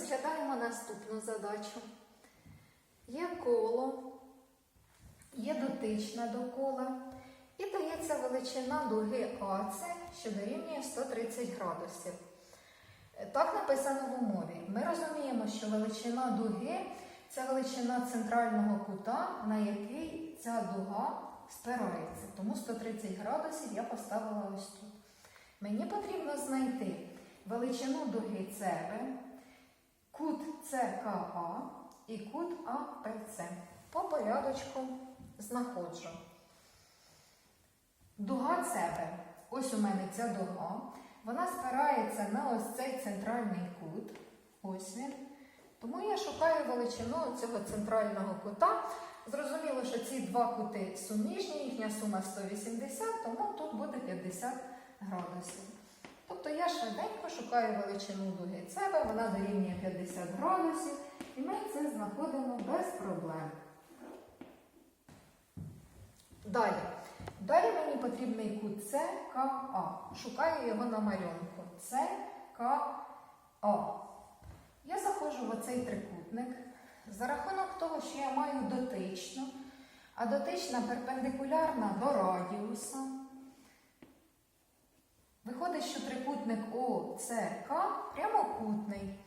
Розглядаємо наступну задачу. Є коло, є дотична до кола і дається величина дуги АЦ, що дорівнює 130 градусів. Так написано в умові. Ми розуміємо, що величина дуги це величина центрального кута, на який ця дуга спирається. Тому 130 градусів я поставила ось тут. Мені потрібно знайти величину дуги кут ЦКА і кут АПЦ. По порядочку знаходжу. Дуга ЦБ. Ось у мене ця дуга. Вона спирається на ось цей центральний кут. Ось він. Тому я шукаю величину цього центрального кута. Зрозуміло, що ці два кути суміжні, їхня сума 180, тому тут буде 50 градусів. Тобто я швиденько шукаю величину дуги себе, вона дорівнює 50 градусів, і ми це знаходимо без проблем. Далі. Далі мені потрібний кут ЦКА. Шукаю його на малюнку. ЦКА. Я заходжу в оцей трикутник. За рахунок того, що я маю дотичну, а дотична перпендикулярна до радіуса. Виходить, що трикутник ОЦК прямокутний.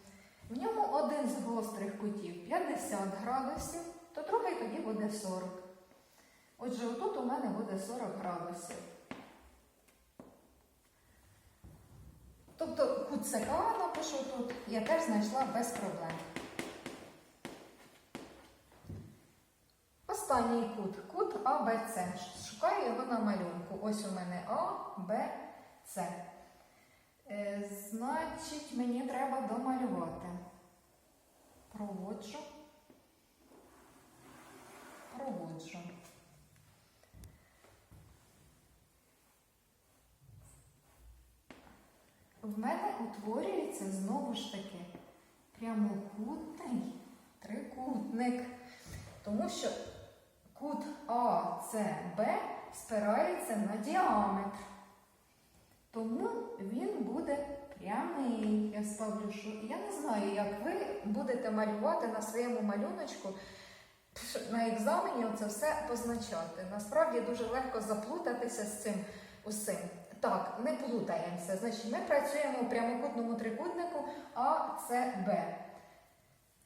В ньому один з гострих кутів 50 градусів, то другий тоді буде 40. Отже, отут у мене буде 40 градусів. Тобто кут ЦК напишу тут, я теж знайшла без проблем. Останній кут, кут АБЦ. Шукаю його на малюнку. Ось у мене А, Б, С. Е, значить, мені треба домалювати. Проводжу. Проводжу. В мене утворюється знову ж таки прямокутний трикутник. Тому що кут АЦБ спирається на діаметр. Тому він буде прямий. Я ставлю, що я не знаю, як ви будете малювати на своєму малюночку. На екзамені це все позначати. Насправді дуже легко заплутатися з цим усім. Так, не плутаємося. Значить, ми працюємо у прямокутному трикутнику АЦБ.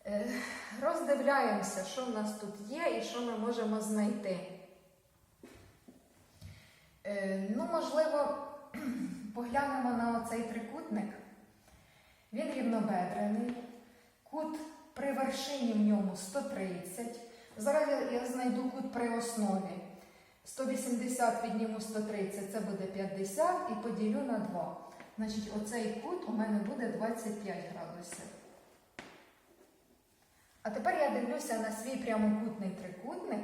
Е, Роздивляємося, що в нас тут є і що ми можемо знайти. Е, Ну, можливо, поглянемо на оцей трикутник. Він рівнобедрений. Кут при вершині в ньому 130. Зараз я знайду кут при основі. 180 відніму 130, це буде 50 і поділю на 2. Значить, оцей кут у мене буде 25 градусів. А тепер я дивлюся на свій прямокутний трикутник.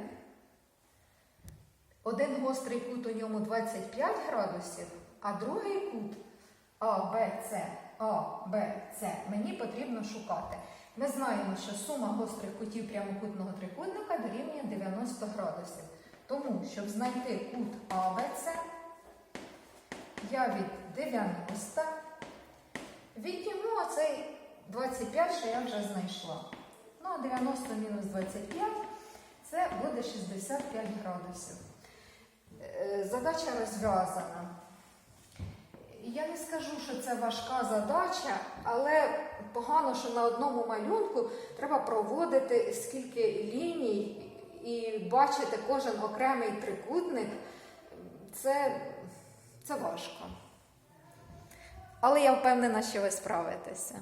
Один гострий кут у ньому 25 градусів, а другий кут А, Б, С, А, Б, С мені потрібно шукати. Ми знаємо, що сума гострих кутів прямокутного трикутника дорівнює 90 градусів. Тому, щоб знайти кут АБЦ, я від 90 відніму оцей 25, що я вже знайшла. Ну, а 90 мінус 25 це буде 65 градусів. Е, Задача розв'язана. Я не скажу, що це важка задача, але погано, що на одному малюнку треба проводити скільки ліній і бачити кожен окремий трикутник. Це, це важко. Але я впевнена, що ви справитеся.